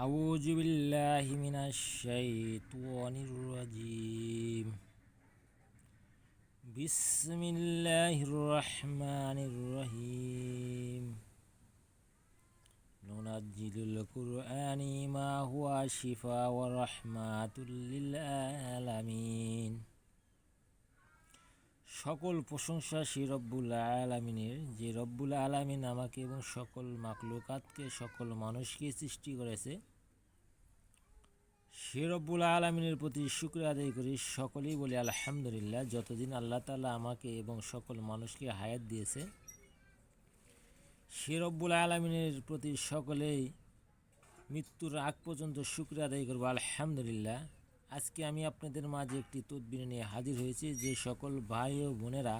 أعوذ بالله من الشيطان الرجيم بسم الله الرحمن الرحيم ننزل القرآن ما هو شفاء ورحمة للعالمين সকল প্রশংসা সে রব্বুল আলামিনের যে রব্বুল আলামিন আমাকে এবং সকল মাকলুকাতকে সকল মানুষকে সৃষ্টি করেছে সে রব্বুল আলমিনের প্রতি শুক্র আদায় করি। সকলেই বলি, আলহামদুলিল্লাহ, যতদিন আল্লাহ তালা আমাকে এবং সকল মানুষকে হায়াত দিয়েছে, সে রব্বুল আলমিনের প্রতি সকলেই মৃত্যুর আগ পর্যন্ত শুক্র আদায় করব, আলহামদুলিল্লাহ। আজকে আমি আপনাদের মাঝে একটি তদবির নিয়ে হাজির হয়েছি, যে সকল ভাই ও বোনেরা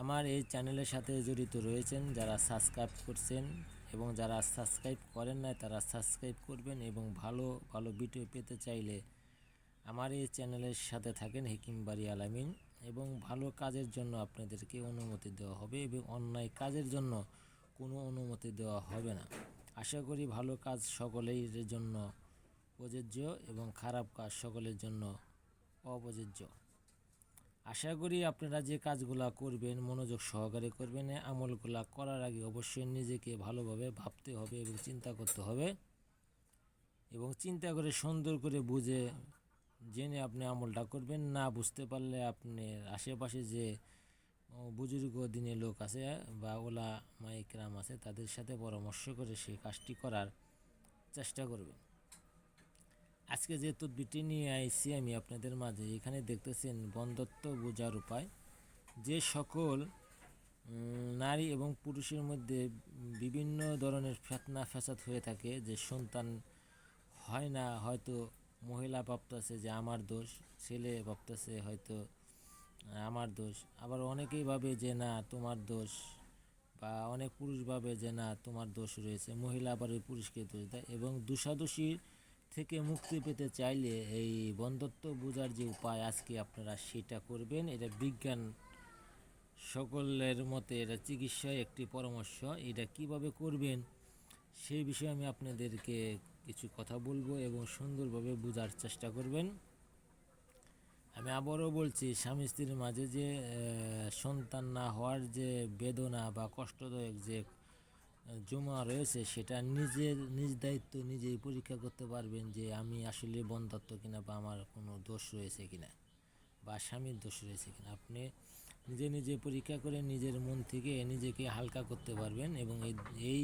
আমার এই চ্যানেলের সাথে জড়িত রয়েছেন, যারা সাবস্ক্রাইব করছেন এবং যারা সাবস্ক্রাইব করেন না তারা সাবস্ক্রাইব করবেন এবং ভালো ভালো ভিডিও পেতে চাইলে আমার এই চ্যানেলের সাথে থাকেন হেকিম বাড়ি আলামিন এবং ভালো কাজের জন্য আপনাদেরকে অনুমতি দেওয়া হবে এবং অন্যায় কাজের জন্য কোনো অনুমতি দেওয়া হবে না। আশা করি ভালো কাজ সকলের জন্য প্রযোজ্য এবং খারাপ কাজ সকলের জন্য অপ্রযোজ্য। আশা করি আপনারা যে কাজগুলা করবেন, মনোযোগ সহকারে করবেন আমলগুলা করার আগে অবশ্যই নিজেকে ভালোভাবে ভাবতে হবে এবং চিন্তা করতে হবে এবং চিন্তা করে সুন্দর করে বুঝে জেনে আপনি আমলটা করবেন। না বুঝতে পারলে আপনি আশেপাশে যে বুজুর্গ দিনে লোক আছে বা ওলা মাইকরাম আছে, তাদের সাথে পরামর্শ করে সেই কাজটি করার চেষ্টা করবেন। আজকে যে তদবিরটি নিয়ে আইছি আমি আপনাদের মাঝে, এখানে দেখতেছেন বন্ধত্ব বোঝার উপায়। যে সকল নারী এবং পুরুষের মধ্যে বিভিন্ন ধরনের ফেতনা ফ্যাসাদ হয়ে থাকে, যে সন্তান হয় না, হয়তো মহিলা ভাবতেছে যে আমার দোষ, ছেলে ভাবতেছে হয়তো আমার দোষ। আবার অনেকেই ভাবে যে না, তোমার দোষ, বা অনেক পুরুষ ভাবে যে না, তোমার দোষ রয়েছে, মহিলা আবার ওই পুরুষকে দোষ দেয়। এবং দোষাদোষীর থেকে মুক্তি পেতে চাইলে এই বন্ধত্ব বোঝার যে উপায় আজকে আপনারা সেটা করবেন। এটা বিজ্ঞান সকলের মতে এটা চিকিৎসায় একটি পরামর্শ। এটা কীভাবে করবেন সেই বিষয়ে আমি আপনাদেরকে কিছু কথা বলব এবং সুন্দরভাবে বোঝার চেষ্টা করবেন। আমি আবারও বলছি, স্বামী স্ত্রীর মাঝে যে সন্তান না হওয়ার যে বেদনা বা কষ্টদায়ক যে জমা রয়েছে, সেটা নিজের নিজ দায়িত্ব নিজেই পরীক্ষা করতে পারবেন যে আমি আসলে বন্ধত্ব কিনা বা আমার কোনো দোষ রয়েছে কিনা বা স্বামীর দোষ রয়েছে কিনা। আপনি নিজে নিজে পরীক্ষা করে নিজের মন থেকে নিজেকে হালকা করতে পারবেন এবং এই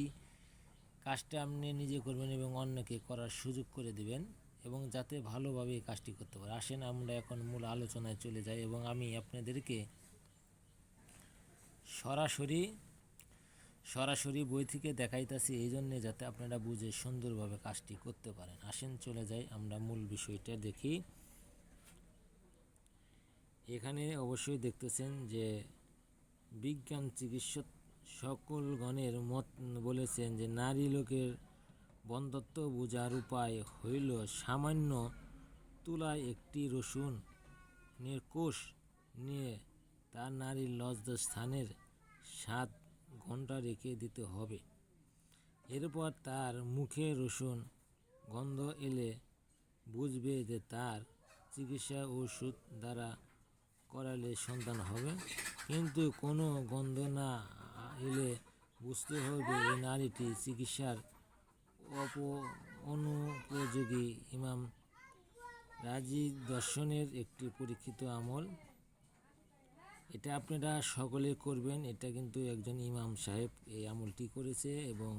কাজটা আপনি নিজে করবেন এবং অন্যকে করার সুযোগ করে দেবেন এবং যাতে ভালোভাবে এই কাজটি করতে পারে। আসেন, আমরা এখন মূল আলোচনায় চলে যাই এবং আমি আপনাদেরকে সরাসরি সরাসরি বই থেকে দেখাইতেছি, এই জন্যে যাতে আপনারা বুঝে সুন্দরভাবে কাজটি করতে পারেন। আসেন, চলে যাই, আমরা মূল বিষয়টা দেখি। এখানে অবশ্যই দেখতেছেন যে বিজ্ঞান চিকিৎসক সকল গণের মত বলেছেন যে নারী লোকের বন্ধত্ব বোঝার উপায় হইল সামান্য তুলায় একটি রসুন নির্কোষ নিয়ে তার নারীর লজ্জাস্থানের সাত ঘণ্টা রেখে দিতে হবে। এরপর তার মুখে রসুন, গন্ধ এলে বুঝবে যে তার চিকিৎসা ওষুধ দ্বারা করালে সন্তান হবে। কিন্তু কোনো গন্ধ না এলে বুঝতে হবে এই নারীটি চিকিৎসার অপ অনুপযোগী। ইমাম রাজি দর্শনের একটি পরীক্ষিত আমল এটা আপনারা সকলে করবেন, এটা কিন্তু একজন ইমাম সাহেব এই আমলটি করেছে এবং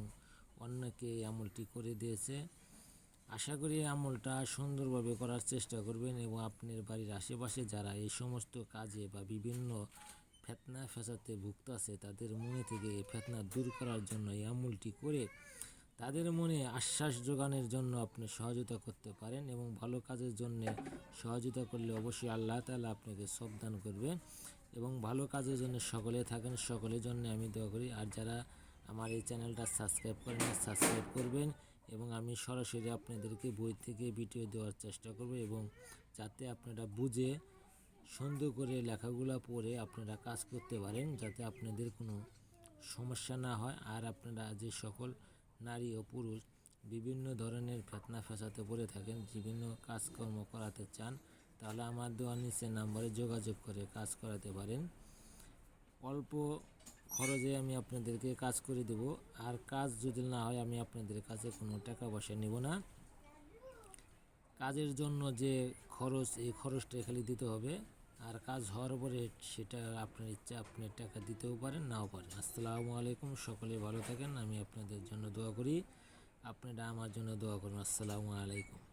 অন্যকে এই আমলটি করে দিয়েছে। আশা করি আমলটা সুন্দরভাবে করার চেষ্টা করবেন এবং আপনার বাড়ির আশেপাশে যারা এই সমস্ত কাজে বা বিভিন্ন ফেতনা ফেসাতে ভুগতাছে তাদের মনে থেকে এই ফেতনা দূর করার জন্য এই আমলটি করে তাদের মনে আশ্বাস যোগানের জন্য আপনি সহযোগিতা করতে পারেন এবং ভালো কাজের জন্য সহযোগিতা করলে অবশ্যই আল্লাহ তাআলা আপনাকে সাবধান করবে। এবং ভালো কাজের জন্য সকলে থাকেন, সকলের জন্য আমি দোয়া করি। আর যারা আমার এই চ্যানেলটা সাবস্ক্রাইব করেন সাবস্ক্রাইব করবেন এবং আমি সরাসরি আপনাদেরকে বই থেকে ভিডিও দেওয়ার চেষ্টা করব এবং যাতে আপনারা বুঝে সুন্দর করে লেখাগুলো পড়ে আপনারা কাজ করতে পারেন, যাতে আপনাদের কোনো সমস্যা না হয়। আর আপনারা যে সকল নারী ও পুরুষ বিভিন্ন ধরনের ফেতনা ফেসাতে পড়ে থাকেন, বিভিন্ন কাজকর্ম করাতে চান তাহলে আমার দেওয়া নিচে নাম্বারে যোগাযোগ করে কাজ করাতে পারেন। অল্প খরচে আমি আপনাদেরকে কাজ করে দেব। আর কাজ যদি না হয়, আমি আপনাদের কাছে কোনো টাকা পয়সা নেব না। কাজের জন্য যে খরচ, এই খরচটা খালি দিতে হবে। আর কাজ হওয়ার পরে সেটা আপনার ইচ্ছা, আপনি টাকা দিতেও পারেন, নাও পারেন। আসসালামু আলাইকুম, সকলে ভালো থাকেন। আমি আপনাদের জন্য দোয়া করি। আপনারা আমার জন্য দোয়া করুন। আসসালামু আলাইকুম।